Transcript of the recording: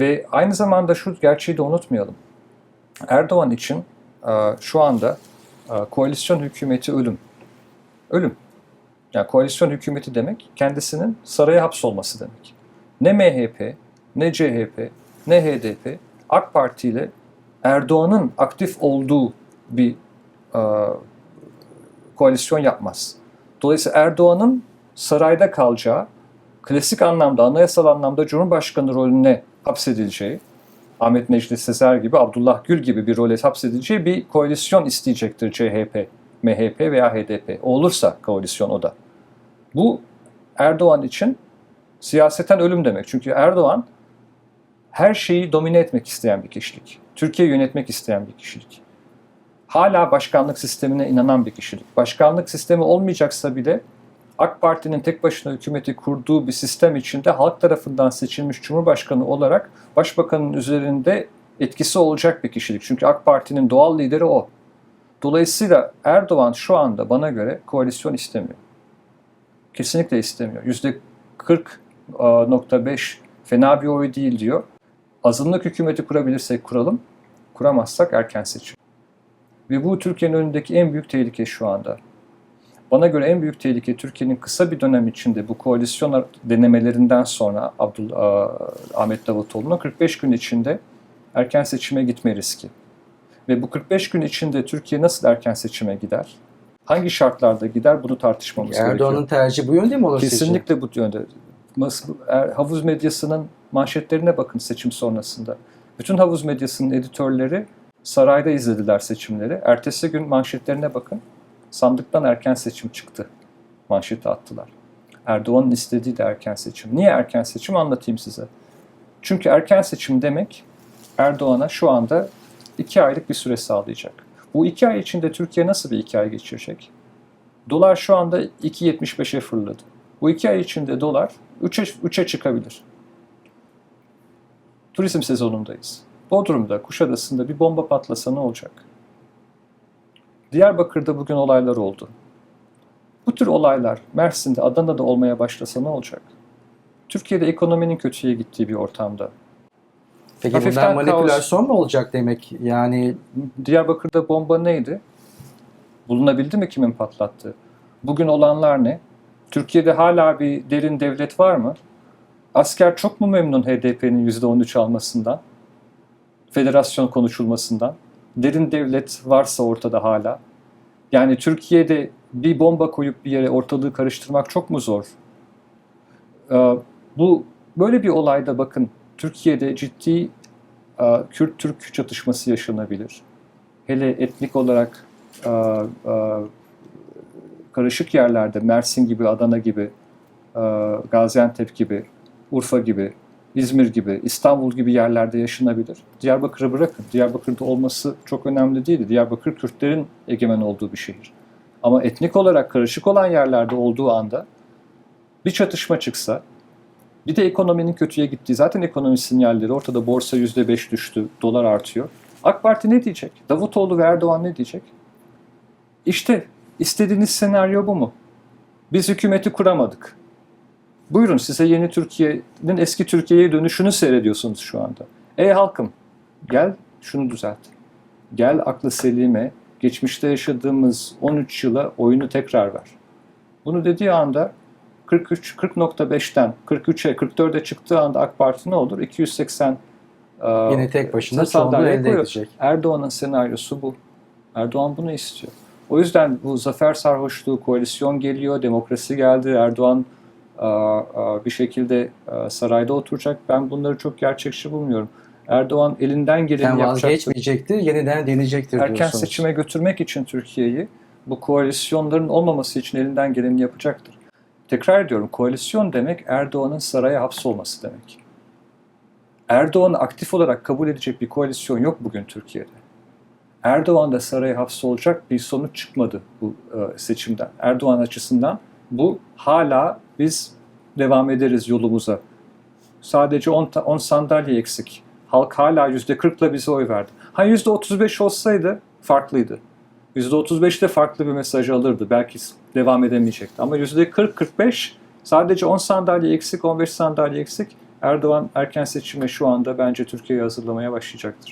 Ve aynı zamanda şu gerçeği de unutmayalım. Erdoğan için e, şu anda e, koalisyon hükümeti ölüm. Ölüm. Yani koalisyon hükümeti demek kendisinin saraya hapsolması demek. Ne MHP, ne CHP, ne HDP AK Parti ile Erdoğan'ın aktif olduğu bir e, koalisyon yapmaz. Dolayısıyla Erdoğan'ın sarayda kalacağı, klasik anlamda, anayasal anlamda Cumhurbaşkanı rolüne hapsedileceği, Ahmet Necdet Sezer gibi, Abdullah Gül gibi bir role hapsedileceği bir koalisyon isteyecektir CHP, MHP veya HDP. Olursa koalisyon o da. Bu Erdoğan için siyaseten ölüm demek. Çünkü Erdoğan her şeyi domine etmek isteyen bir kişilik. Türkiye'yi yönetmek isteyen bir kişilik. Hala başkanlık sistemine inanan bir kişilik. Başkanlık sistemi olmayacaksa bile AK Parti'nin tek başına hükümeti kurduğu bir sistem içinde halk tarafından seçilmiş Cumhurbaşkanı olarak Başbakanın üzerinde etkisi olacak bir kişilik. Çünkü AK Parti'nin doğal lideri o. Dolayısıyla Erdoğan şu anda bana göre koalisyon istemiyor. Kesinlikle istemiyor. %40.5 fena bir oy değil diyor. Azınlık hükümeti kurabilirsek kuralım, kuramazsak erken seçim. Ve bu Türkiye'nin önündeki en büyük tehlike şu anda. Bana göre en büyük tehlike Türkiye'nin kısa bir dönem içinde bu koalisyon denemelerinden sonra Abdullah Ahmet Davutoğlu'nun 45 gün içinde erken seçime gitme riski. Ve bu 45 gün içinde Türkiye nasıl erken seçime gider? Hangi şartlarda gider bunu tartışmamız Erdoğan'ın gerekiyor. Erdoğan'ın tercihi bu yönde mi olur? Kesinlikle bu yönde. Er- Havuz medyasının manşetlerine bakın seçim sonrasında. Bütün havuz medyasının editörleri sarayda izlediler seçimleri. Ertesi gün manşetlerine bakın. Sandıktan erken seçim çıktı. Manşeti attılar. Erdoğan'ın istediği de erken seçim. Niye erken seçim anlatayım size. Çünkü erken seçim demek Erdoğan'a şu anda iki aylık bir süre sağlayacak. Bu iki ay içinde Türkiye nasıl bir iki ay geçirecek? Dolar şu anda 2.75'e fırladı. Bu iki ay içinde dolar 3'e, 3'e çıkabilir. Turizm sezonundayız. Bodrum'da, Kuşadası'nda bir bomba patlasa ne olacak? Diyarbakır'da bugün olaylar oldu. Bu tür olaylar Mersin'de, Adana'da olmaya başlasa ne olacak? Türkiye'de ekonominin kötüye gittiği bir ortamda. Peki Hafiften bundan manipülasyon mu olacak demek? Yani Diyarbakır'da bomba neydi? Bulunabildi mi kimin patlattığı? Bugün olanlar ne? Türkiye'de hala bir derin devlet var mı? Asker çok mu memnun HDP'nin %13 almasından? Federasyon konuşulmasından? Derin devlet varsa ortada hala. Yani Türkiye'de bir bomba koyup bir yere ortalığı karıştırmak çok mu zor? Ee, bu böyle bir olayda bakın Türkiye'de ciddi e, Kürt-Türk çatışması yaşanabilir. Hele etnik olarak e, e, karışık yerlerde Mersin gibi, Adana gibi, Gaziantep gibi, Urfa gibi, İzmir gibi, İstanbul gibi yerlerde yaşanabilir. Diyarbakır'ı bırakın. Diyarbakır'da olması çok önemli değildi. Diyarbakır Kürtlerin egemen olduğu bir şehir. Ama etnik olarak karışık olan yerlerde olduğu anda bir çatışma çıksa, bir de ekonominin kötüye gittiği, zaten ekonomi sinyalleri ortada borsa %5 düştü, dolar artıyor. AK Parti ne diyecek? Davutoğlu ve Erdoğan ne diyecek? İşte istediğiniz senaryo bu mu? Biz hükümeti kuramadık. Buyurun size yeni Türkiye'nin eski Türkiye'ye dönüşünü seyrediyorsunuz şu anda. Ey halkım gel şunu düzelt. Gel aklı selime geçmişte yaşadığımız 13 yıla oyunu tekrar ver. Bunu dediği anda 43 40.5'ten 43'e 44'e çıktığı anda AK Parti ne olur? 280 yine tek başına çoğunluğu elde koyuyor. edecek. Erdoğan'ın senaryosu bu. Erdoğan bunu istiyor. O yüzden bu zafer sarhoşluğu, koalisyon geliyor, demokrasi geldi, Erdoğan bir şekilde sarayda oturacak. Ben bunları çok gerçekçi bulmuyorum. Erdoğan elinden geleni Yani yapacaktır. vazgeçmeyecektir, yeniden deneyecektir Erken diyorsunuz. seçime götürmek için Türkiye'yi bu koalisyonların olmaması için elinden geleni yapacaktır. Tekrar ediyorum koalisyon demek Erdoğan'ın saraya hapsolması demek. Erdoğan'ı aktif olarak kabul edecek bir koalisyon yok bugün Türkiye'de. Erdoğan da saraya hapsolacak bir sonuç çıkmadı bu e, seçimden. Erdoğan açısından bu hala biz devam ederiz yolumuza. Sadece 10, ta- 10 sandalye eksik. Halk hala %40'la bize oy verdi. Ha %35 olsaydı farklıydı. %35'te farklı bir mesaj alırdı. Belki devam edemeyecekti. Ama %40-45 sadece 10 sandalye eksik, 15 sandalye eksik Erdoğan erken seçime şu anda bence Türkiye'yi hazırlamaya başlayacaktır.